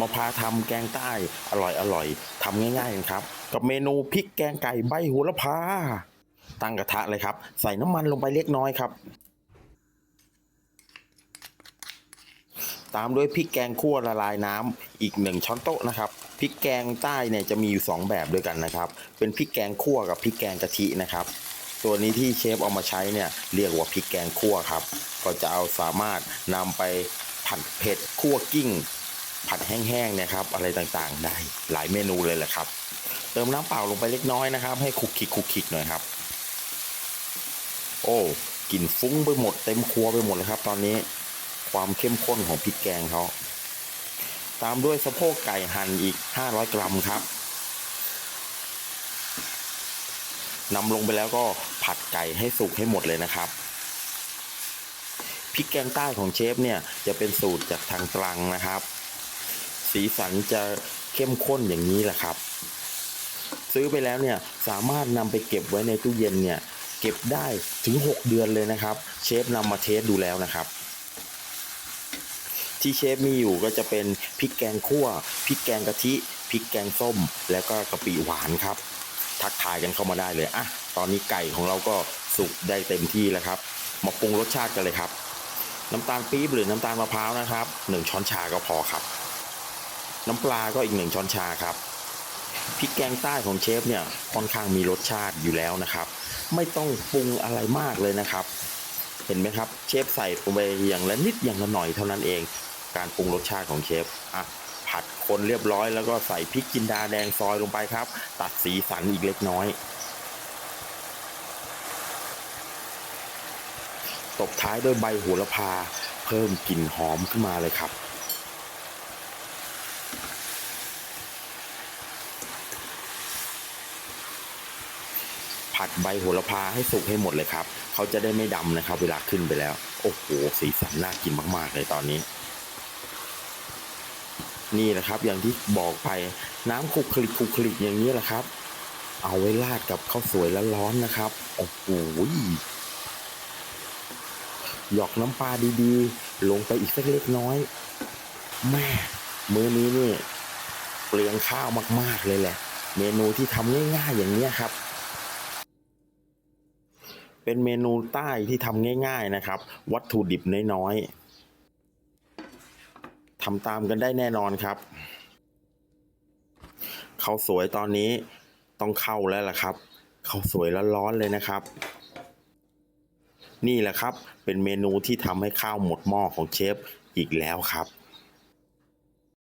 มาพาทำแกงใต้อร่อยอร่อยทำง่ายๆกันครับ กับเมนูพริกแกงไก่ใบโหระพาตั้งกระทะเลยครับ ใส่น้ำมันลงไปเล็กน้อยครับ ตามด้วยพริกแกงคั่วละลายน้ำอีกหนึ่งช้อนโต๊ะนะครับพริกแกงใต้เนี่ยจะมีอยู่สองแบบด้วยกันนะครับ เป็นพริกแกงคั่วกับพริกแกงกะทินะครับตัวนี้ที่เชฟเอามาใช้เนี่ยเรียกว่าพริกแกงคั่วครับ ก็จะเอาสามารถนำไปผัดเผ็ดคั่วกิ้ง ผัดแห้งๆนี่ยครับ อะไรต่างๆ ได้หลายเมนูเลยแหละครับ เติมน้ำเปล่าลงไปเล็กน้อยนะครับ ให้คลุกคลิกคลุกคลิกหน่อยครับ โอ้กลิ่นฟุ้งไปหมดเต็มครัวไปหมดเลยครับ ตอนนี้ความเข้มข้นของพริกแกงเขาตามด้วยสะโพกไก่หั่นอีก 500 กรัมครับนำลงไปแล้วก็ผัดไก่ให้สุกให้หมดเลยนะครับพริกแกงใต้ของเชฟเนี่ยจะเป็นสูตรจากทางตรังนะครับ สีสันจะเข้มข้นอย่างนี้แหละครับ ซื้อไปแล้วเนี่ยสามารถนำไปเก็บไว้ในตู้เย็นเนี่ยเก็บได้ถึง 6 เดือนเลยนะครับ เชฟนำมาเทสดูแล้วนะครับ ที่เชฟมีอยู่ก็จะเป็นพริกแกงคั่วพริกแกงกะทิพริกแกงส้ม แล้วก็กะปิหวานครับ ทักทายกันเข้ามาได้เลยอะตอนนี้ไก่ของเราก็สุกได้เต็มที่แล้วครับ มาปรุงรสชาติกันเลยครับ น้ำตาลปี๊บหรือน้ำตาลมะพร้าวนะครับหนึ่งช้อนชาก็พอครับ น้ำปลาก็อีกหนึ่งช้อนชาครับพริกแกงใต้ของเชฟเนี่ยค่อนข้างมีรสชาติอยู่แล้วนะครับ ไม่ต้องปรุงอะไรมากเลยนะครับ เห็นไหมครับเชฟใส่ลงไปอย่างละนิดอย่างละหน่อยเท่านั้นเอง การปรุงรสชาติของเชฟอะผัดคนเรียบร้อยแล้วก็ใส่พริกจินดาแดงซอยลงไปครับ ตัดสีสันอีกเล็กน้อย ตบท้ายด้วยใบโหระพา เพิ่มกลิ่นหอมขึ้นมาเลยครับ ผัดใบโหระพาให้สุกให้หมดเลยครับ เขาจะได้ไม่ดำนะครับ เวลาขึ้นไปแล้ว โอ้โห สีสันน่ากินมาก ๆ เลยตอนนี้ นี่แหละครับ อย่างที่บอกไปน้ำคลุกคลิกคลุกคลิกอย่างนี้แหละครับ เอาไว้ราดกับข้าวสวยแล้วร้อนๆนะครับ โอ้โหหยอกน้ำปลาดีๆ ลงไปอีกสักเล็กน้อย แม่มื้อนี้นี่เปลืองข้าวมากๆเลยแหละ เมนูที่ทำง่ายๆอย่างนี้ครับ เป็นเมนูใต้ที่ทำง่าย ๆนะครับ วัตถุดิบน้อยๆทำตามกันได้แน่นอนครับข้าวสวยตอนนี้ต้องเข้าแล้วล่ะครับข้าวสวยร้อนๆเลยนะครับ นี่แหละครับเป็นเมนูที่ทำให้ข้าวหมดหม้อของเชฟอีกแล้วครับ